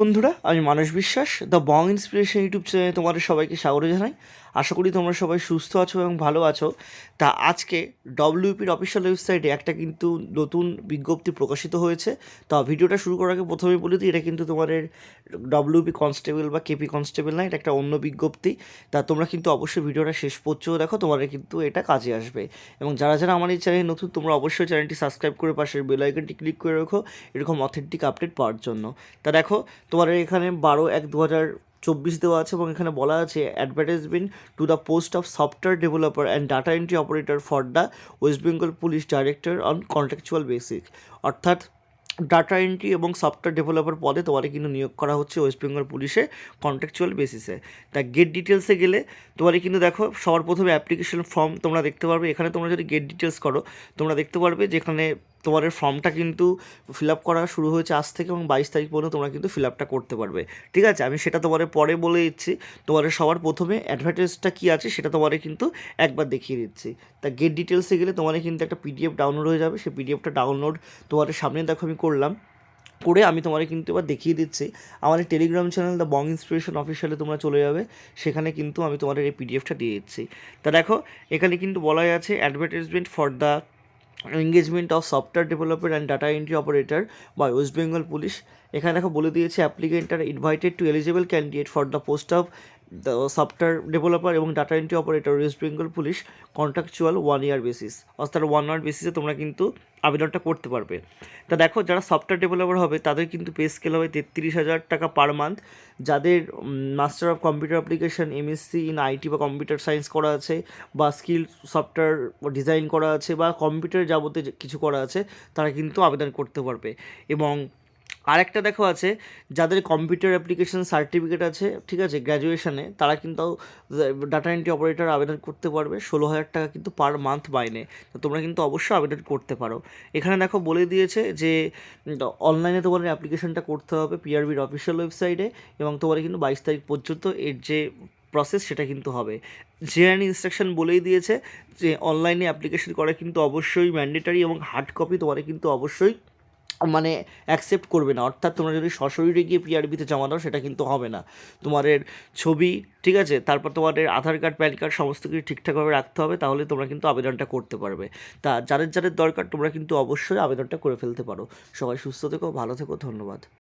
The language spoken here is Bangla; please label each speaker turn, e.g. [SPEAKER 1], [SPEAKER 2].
[SPEAKER 1] বন্ধুরা আমি মানুষ বিশ্বাস দ্য বং ইন্সপিরেশন ইউটিউব চ্যানেলে তোমাদের সবাইকে স্বাগত জানাই। আশা করি তোমরা সবাই সুস্থ আছো এবং ভালো আছো। তা আজকে ডব্লিউপির অফিসিয়াল ওয়েবসাইটে একটা কিন্তু নতুন বিজ্ঞপ্তি প্রকাশিত হয়েছে। তা ভিডিওটা শুরু করার আগে প্রথমেই বলে দিই, এটা কিন্তু তোমাদের ডব্লিউপি কনস্টেবল বা কেপি কনস্টেবল না, এটা একটা অন্য বিজ্ঞপ্তি। তা তোমরা কিন্তু অবশ্যই ভিডিওটা শেষ পর্যন্ত দেখো, তোমাদের কিন্তু এটা কাজে আসবে। এবং যারা যারা আমার এই চ্যানেলে নতুন, তোমরা অবশ্যই চ্যানেলটি সাবস্ক্রাইব করে পাশের বেল আইকনটি ক্লিক করে রাখো, এরকম অথেন্টিক আপডেট পাওয়ার জন্য। তা দেখো তোমার এখানে বারো এক দু হাজার চব্বিশ দেওয়া আছে এবং এখানে বলা আছে advertisement to the post of software developer and data entry operator for the West Bengal police director on contractual basic অর্থাৎ ডাটা এন্ট্রি এবং সফটওয়্যার ডেভেলপার পদে তোমাকে কিন্তু নিয়োগ করা হচ্ছে ওয়েস্ট বেঙ্গল পুলিশে কন্ট্রাকচুয়াল বেসিসে তা গেট ডিটেলসে গেলে তোমাকে কিন্তু দেখো, সবার প্রথমে অ্যাপ্লিকেশন ফর্ম তোমরা দেখতে পারবে। এখানে তোমরা যদি গেট ডিটেলস করো, তোমরা দেখতে পারবে যেখানে তোমাদের ফর্মটা কিন্তু ফিল আপ করা শুরু হয়েছে আজ থেকে এবং বাইশ তারিখ পর্যন্ত তোমরা কিন্তু ফিল আপটা করতে পারবে। ঠিক আছে? আমি সেটা তোমাদের পরে বলে দিচ্ছি। তোমাদের সবার প্রথমে অ্যাডভার্টাইজটা কী আছে সেটা তোমাদের কিন্তু একবার দেখিয়ে দিচ্ছি। তা গেট ডিটেলসে গেলে তোমাদের কিন্তু একটা পিডিএফ ডাউনলোড হয়ে যাবে। সেই পিডিএফটা ডাউনলোড তোমাদের সামনে দেখো আমি করলাম। করে আমি তোমাদের কিন্তু এবার দেখিয়ে দিচ্ছি। আমাদের Telegram channel the Bong Inspiration অফিসিয়ালে তোমরা চলে যাবে। সেখানে কিন্তু আমি তোমাদের এই পিডিএফটা দিয়ে দিচ্ছি। তা দেখো, এখানে কিন্তু বলাই আছে advertisement for the engagement of software developer and data entry operator by West Bengal police এখানে দেখো বলে দিয়েছে applicant are invited to eligible candidate for the post of software developer এবং data entry operator West Bengal police contractual one year basis অর্থাৎ ওয়ান ইয়ার বেসিসে তোমরা কিন্তু আবেদনটা করতে পারবে। তা দেখো, যারা সফটওয়্যার ডেভেলপার হবে, তাদের কিন্তু পে স্কেল হবে তেত্রিশ হাজার টাকা পার মান্থ যাদের master of computer application MSc in IT বা কম্পিউটার সায়েন্স করা আছে, বা স্কিল সফটওয়্যার ডিজাইন করা আছে, বা কম্পিউটার যাবতীয় কিছু করা আছে, তারা কিন্তু আবেদন করতে পারবে। এবং আরেকটা দেখো আছে, যাদের কম্পিউটার অ্যাপ্লিকেশন সার্টিফিকেট আছে, ঠিক আছে গ্র্যাজুয়েশনে তারা কিন্তু ডাটা এন্ট্রি অপারেটর আবেদন করতে পারবে, ষোলো হাজার টাকা কিন্তু পার মান্থ মাইনে তো তোমরা কিন্তু অবশ্যই আবেদন করতে পারো। এখানে দেখো বলে দিয়েছে যে অনলাইনে তোমাদের অ্যাপ্লিকেশনটা করতে হবে পিআরবির অফিসিয়াল ওয়েবসাইটে এবং তোমার কিন্তু বাইশ তারিখ পর্যন্ত এর যে প্রসেস সেটা কিন্তু হবে। জেআরএন ইনস্ট্রাকশন বলেই দিয়েছে যে অনলাইনে অ্যাপ্লিকেশন করা কিন্তু অবশ্যই ম্যান্ডেটারি এবং হার্ড কপি তোমার কিন্তু অবশ্যই মানে অ্যাকসেপ্ট করবে না। অর্থাৎ তোমরা যদি সশরীরে গিয়ে পিআরবিতে জমা দাও, সেটা কিন্তু হবে না। তোমাদের ছবি, ঠিক আছে? তারপর তোমাদের আধার কার্ড প্যান কার্ড সমস্ত কিছু ঠিকঠাকভাবে রাখতে হবে, তাহলে তোমরা কিন্তু আবেদনটা করতে পারবে। তা যাদের যাদের দরকার, তোমরা কিন্তু অবশ্যই আবেদনটা করে ফেলতে পারো। সবাই সুস্থ থেকো, ভালো থেকো, ধন্যবাদ।